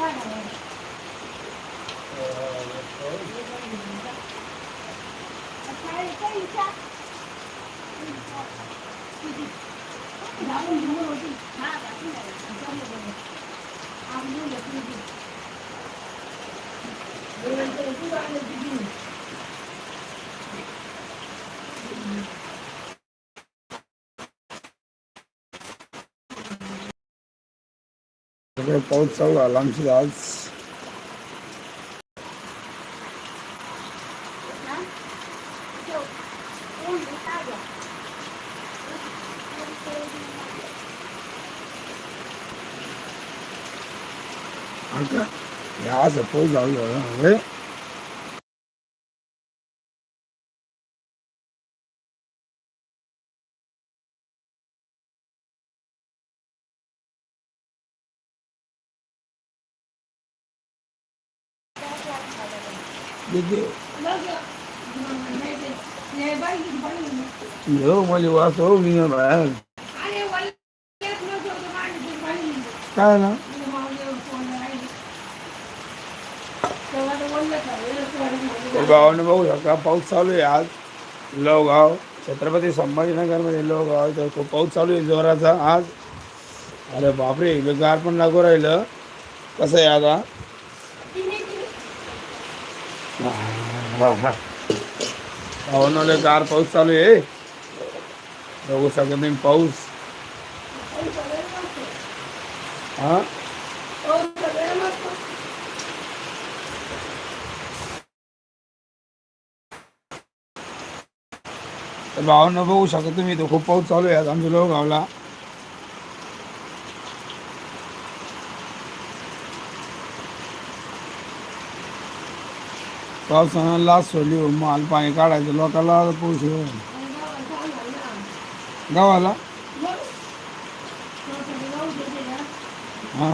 呃，可以，可以，可以的。我再看一下，就是说最近，他们讲我们，拿点进来，你讲那个，他们讲的都是对的。因为政方面毕竟。सगळे पाऊस चालू झाला आमची आज आता या असं पाऊस चालू झाला हो मला वाच हो मी बाहेर काय ना? गावाने बघू शकता पाऊस चालू आहे आज। लोहगाव छत्रपती संभाजीनगरमध्ये लोहगाव तर खूप पाऊस चालू आहे जोराचा आज। अरे बापरे इकडे गार पण लागू राहिलं। कसं आहे आता पाहुणाले गार पाऊस चालू आहे. बघू शकता पाऊस. हा? तर बघू शकत तुम्ही तो खूप पाऊस चालू आहे आज आमच्या लोहगावला. पावसानं लाच सोडली हो माल पाणी काढायचं लोकांना पाऊस येऊ हो. गावाला? हा.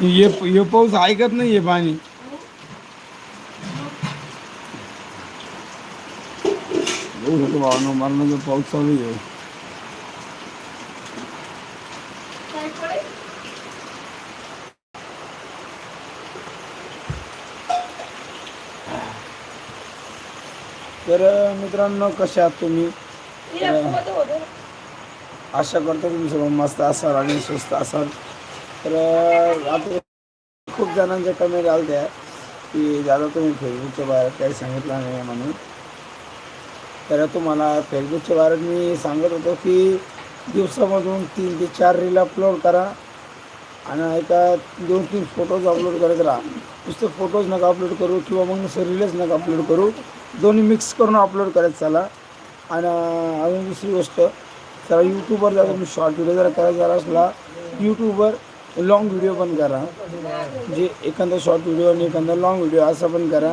हे हे पाऊस ऐकत नाही हे पाणी. बघू शकतो भावना मरणाचा पाऊस चालू आहे तर मित्रांनो कसे आहात तुम्ही? आशा करतो तुम्ही सगळं मस्त असाल आणि स्वस्त असाल. तर आता खूप जणांच्या कमेंट आल्या त्या की दादा तुम्ही फेसबुकच्या बाहेर काही सांगितलं नाही म्हणून. तर तुम्हाला फेसबुकच्या बाहेर मी सांगत होतो की दिवसामधून तीन ते चार रील अपलोड करा आणि एका दोन तीन फोटोज अपलोड करत राहा. नुसते फोटोज नका अपलोड करू किंवा मग नुसतं रीलच नका अपलोड करू. दोन्ही मिक्स करून अपलोड करत चला आणि अजून दुसरी गोष्ट जरा यूट्यूबवर जर तुम्ही शॉर्ट व्हिडिओ जर करायचा झाला असला यूट्यूबवर लाँग व्हिडिओ पण करा. जे एखादा शॉर्ट व्हिडिओ आणि एखादा लाँग व्हिडिओ असा पण करा.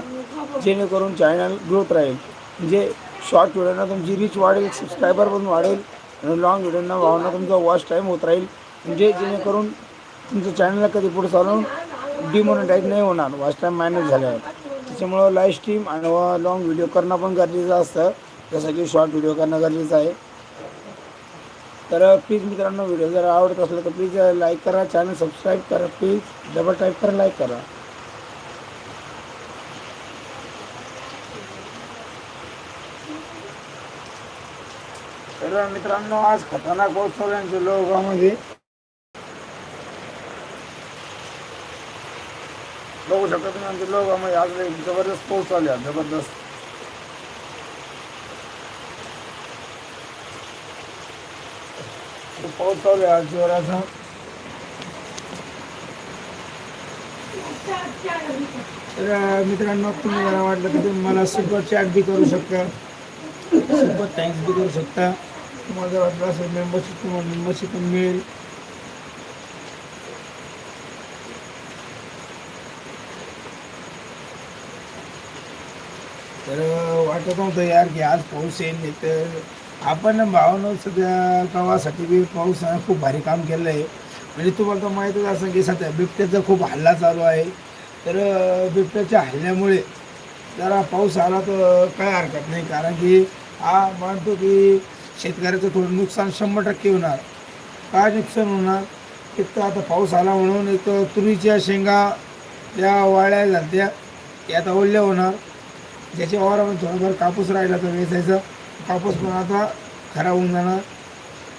जेणेकरून चॅनल ग्रोथ राहील. म्हणजे शॉर्ट व्हिडिओना तुमची रीच वाढेल सबस्क्रायबर पण वाढेल आणि लाँग व्हिडिओना भावना तुमचा वॉच टाईम होत राहील. म्हणजे जेणेकरून तुमचं चॅनलला कधी पुढे चालून डिमोनिटाईज नाही होणार वॉच टाईम मॅनेज झाल्यावर. त्याच्यामुळं लाईव्ह स्ट्रीम आणि लॉंग व्हिडिओ करणं पण गरजेचं असतं. जसं की शॉर्ट व्हिडिओ करणं गरजेचं आहे. तर प्लीज मित्रांनो व्हिडिओ जर आवडत असला तर प्लीज लाईक करा. चॅनल सबस्क्राईब करा प्लीज डबल टाईप करा लाईक करा. तर मित्रांनो आज खतरनाक पाऊस चालू आहे लोहगावमध्ये. बघू शकता तुम्ही लोक आम्ही आज जबरदस्त पाऊस चालू आहे. जबरदस्त. पाऊस चालू आहे आज जोराचा. तर मित्रांनो तुम्ही मला वाटलं की तुम्ही मला सुपर चॅट बी करू शकता. सुपर थँक्स बी करू शकता. तुम्हाला जर वाटलं असेल मेंबरशिप तुम्हाला मेंबरशिप पण मिळेल. तर वाटत नव्हतं यार की आज पाऊस येईल नाही तर आपण भावना सध्या गावासाठी बी पाऊस खूप भारी काम केलं आहे म्हणजे तुम्हाला तर माहीतच असं की सध्या बिबट्याचा खूप हल्ला चालू आहे. तर बिबट्याच्या हल्ल्यामुळे जरा पाऊस आला तर काय हरकत नाही. कारण की हा मानतो की शेतकऱ्याचं थोडं नुकसान शंभर टक्के होणार. काय नुकसान होणार? एक तर आता पाऊस आला म्हणून एक तुरीच्या शेंगा त्या वाळ्या झाल्या त्या आता ओल्या होणार. ज्याच्या वावरामध्ये थोडाफार कापूस राहिला तर वेचायचा. कापूस पण आता खराब होऊन जाणार.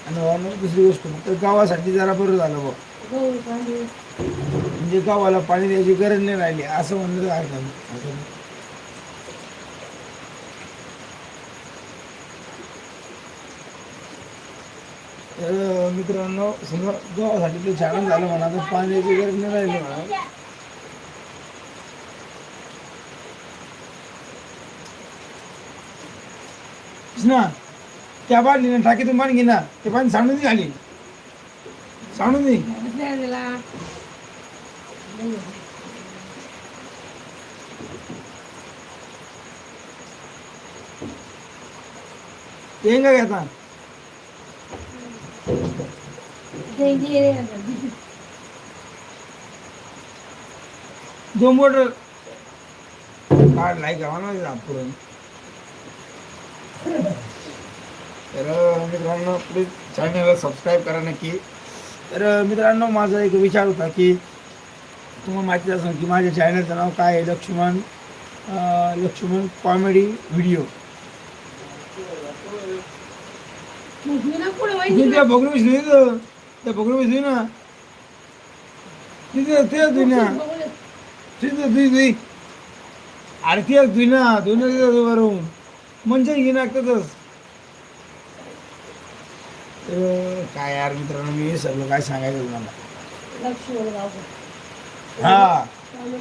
आणि वावरामध्ये दुसरी गोष्ट फक्त गावासाठी जरा बरं झालं बघ. म्हणजे गावाला पाणी द्यायची गरज नाही राहिली. असं म्हणलं तर हरकत नाही. तर मित्रांनो समजा गावासाठी ते छान झालं म्हणा तर पाणी द्यायची गरज नाही राहिली म्हणा. ना त्या बाटलीने टाकीतून पाणी घे ना ते पाणी सांडून दे खाली सांडून दे दुसऱ्याला येईन का घेता ते जे दोन तर मित्रांनो प्लीज चॅनलला सबस्क्राईब करा नक्की. तर मित्रांनो माझा एक विचार होता की तुम्हाला माहिती असेल की माझ्या चॅनलचं नाव काय आहे? लक्ष्मण लक्ष्मण कॉमेडी व्हिडिओ त्या विसरू ना. तिथे ते तुझी ना तिथे तुझी तुझी अरे ते तुझी ना दोन बरोबर म्हणजे घेऊन लागतातच तर काय यार मित्रांनो मी सगळं काय सांगायचं तुम्हाला? हा.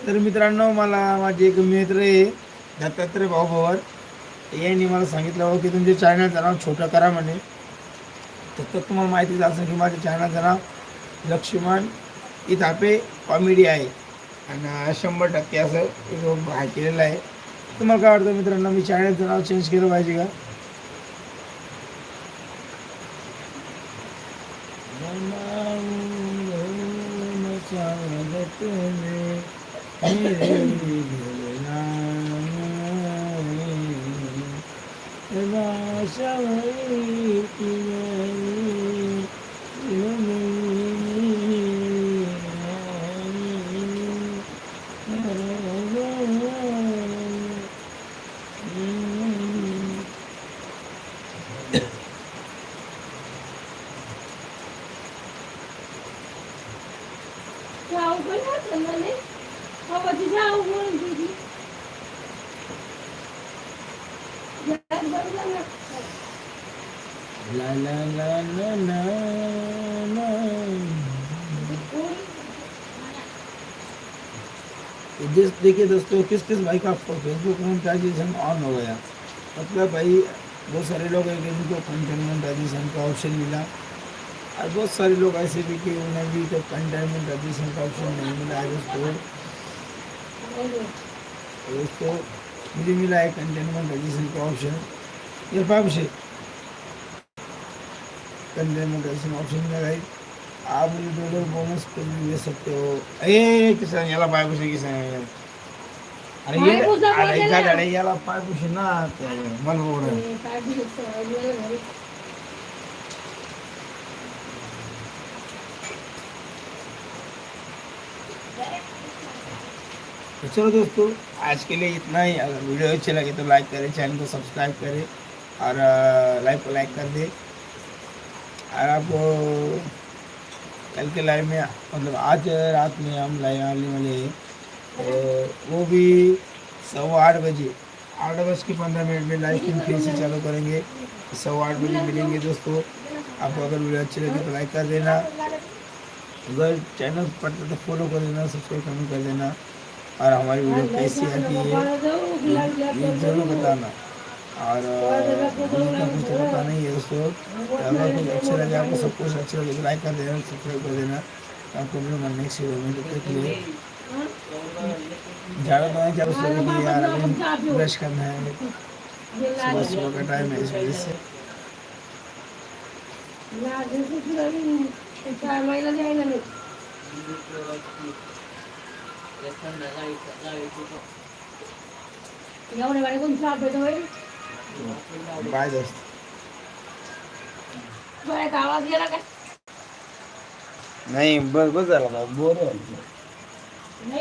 तर मित्रांनो मला माझे एक मित्र आहे दत्तात्रय भाऊ भवर यांनी मला सांगितलं हो की तुमचे चॅनलचं नाव छोटं करा म्हणे. तर तर तुम्हाला माहितीच असं की माझ्या चॅनलचं नाव लक्ष्मण इथापे कॉमेडी आहे. आणि शंभर टक्के असं हाय केलेलं आहे. तुम्हाला काय वाटतं मित्रांनो मी चॅनलचं नाव चेंज केलं पाहिजे का ला ला ला ला ला ला. जिस, देखिए दोस्तों, किस किस भाई का फेसबुक मोनेटाइजेशन ऑन हो गया? मतलब भाई, बहुत सारे लोग हैं कि जिनको कंटेंट मोनेटाइजेशन का ऑप्शन मिला। और बहुत सारे लोग ऐसे भी कि उन्हें भी तो कंटेंट मोनेटाइजेशन का ऑप्शन नहीं मिला है दोस्तों। दोस्तों, मुझे मिला है कंटेंट मोनेटाइजेशन का ऑप्शन पाप से कंटेंट मोनेटाइजेशन ऑप्शन मिला है आप डॉलर बोनस को भी ले सकते हो। ए किसान याला पाय पुशी किसान अरे ये अरे. काय झाडे याला पाय पुशी ना ते मला बोल हे। घरी. तो चलो दोस्तों आज के लिए इतना ही। अगर वीडियो अच्छी लगे तो लाइक करें चैनल को सब्सक्राइब करें और लाइक को लाइक कर दें। आप कल के लाइव में मतलब आज रात में हम लाइव आने वाले हैं। वो भी सवा आठ बजे, आठ बज के पंद्रह मिनट में लाइव स्ट्रीम फिर से चालू करेंगे। सवा आठ बजे मिलेंगे दोस्तों। आपको अगर वीडियो अच्छी लगे तो लाइक कर देना। अगर चैनल पर तो फॉलो कर देना सब्सक्राइब करना कर देना। और हमारी वीडियो कैसी आती है, ये ज़रूर बताना। और नहीं है। तो अगर कुछ अच्छा लगे आपको, सब कुछ अच्छा लगे। तो लाइक कर देना सब्सक्राइब कर देना। आपको मिलूँगा नेक्स्ट वीडियो में तब तक के लिए ज़्यादा तो नहीं, ज़्यादा सोने के लिए यार, अभी ब्रश करना है। सुबह सुबह का टाइम है इस वजह से। लागलं कुठलं बी ते आता आवाज गेला काय? नाही बस बस झाला बोर नाही